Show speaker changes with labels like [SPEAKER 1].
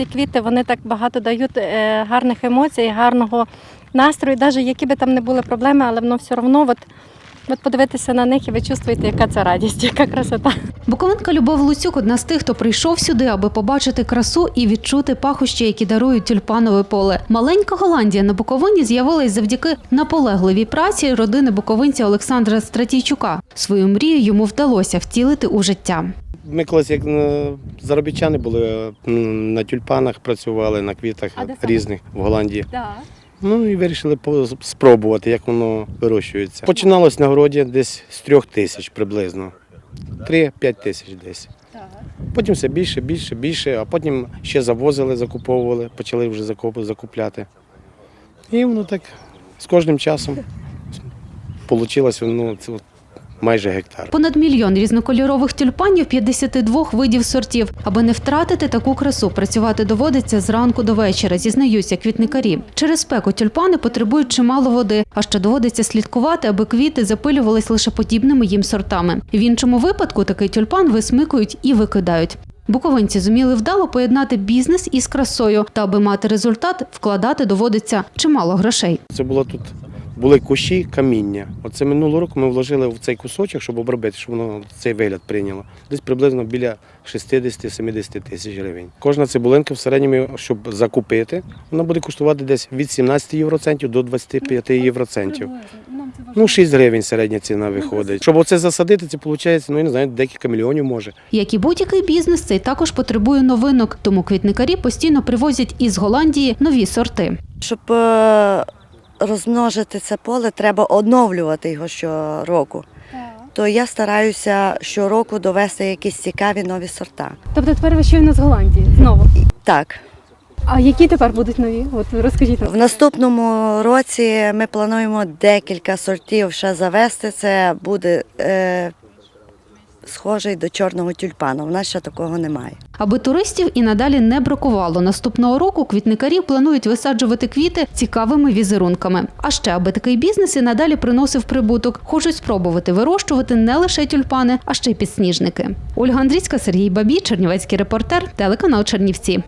[SPEAKER 1] ці квіти вони так багато дають е, гарних емоцій, гарного настрою. Навіть які би там не були проблеми, але воно все одно, от, от подивитися на них і ви чувствуєте, яка це радість, яка красота.
[SPEAKER 2] Буковинка Любов Луцюк одна з тих, хто прийшов сюди, аби побачити красу і відчути пахощі, які дарують тюльпанове поле. Маленька Голландія на Буковині з'явилась завдяки наполегливій праці родини буковинця Олександра Стратійчука. Свою мрію йому вдалося втілити у життя.
[SPEAKER 3] Ми колись як е, заробітчани були на тюльпанах, працювали на квітах
[SPEAKER 1] А
[SPEAKER 3] різних в Голландії. Ну і вирішили спробувати, як воно вирощується. Починалось на городі десь з трьох тисяч приблизно. Три-п'ять тисяч десь. Потім все більше, більше, більше, а потім ще завозили, закуповували, почали вже закупляти. І воно так з кожним часом вийшло ну, майже гектар.
[SPEAKER 2] Понад мільйон різнокольорових тюльпанів 52 видів сортів. Аби не втратити таку красу, працювати доводиться зранку до вечора, зізнаються квітникарі. Через спеку тюльпани потребують чимало води, а ще доводиться слідкувати, аби квіти запилювались лише подібними їм сортами. В іншому випадку такий тюльпан висмикують і викидають. Буковинці зуміли вдало поєднати бізнес із красою, та аби мати результат, вкладати доводиться чимало грошей.
[SPEAKER 3] Це було тут. Були кущі каміння. Оце минулого року ми вложили в цей кусочок, щоб обробити, щоб воно цей вигляд прийняло. Десь приблизно біля 60-70 тисяч гривень. Кожна цибулинка в середньому, щоб закупити, вона буде коштувати десь від 17 євроцентів до 25 євроцентів. Ну, 6 гривень середня ціна виходить. Щоб оце засадити, це виходить, ну я не знаю, декілька мільйонів може.
[SPEAKER 2] Як і будь-який бізнес, цей також потребує новинок, тому квітникарі постійно привозять із Голландії нові сорти.
[SPEAKER 4] Щоб е, розмножити це поле, треба оновлювати його щороку. То я стараюся щороку довести якісь цікаві нові сорта.
[SPEAKER 1] Тобто тепер ви щойно з Голландії знову.
[SPEAKER 4] Так,
[SPEAKER 1] А які тепер будуть нові? От розкажіть
[SPEAKER 4] в наступному році ми плануємо декілька сортів ще завести. Це буде е, схожий до чорного тюльпана. У нас ще такого немає.
[SPEAKER 2] Аби туристів і надалі не бракувало, наступного року квітникарі планують висаджувати квіти цікавими візерунками. А ще аби такий бізнес і надалі приносив прибуток, хочуть спробувати вирощувати не лише тюльпани, а ще й підсніжники. Ольга Андрійська, Сергій Бабій, Чернівецький репортер, телеканал Чернівці.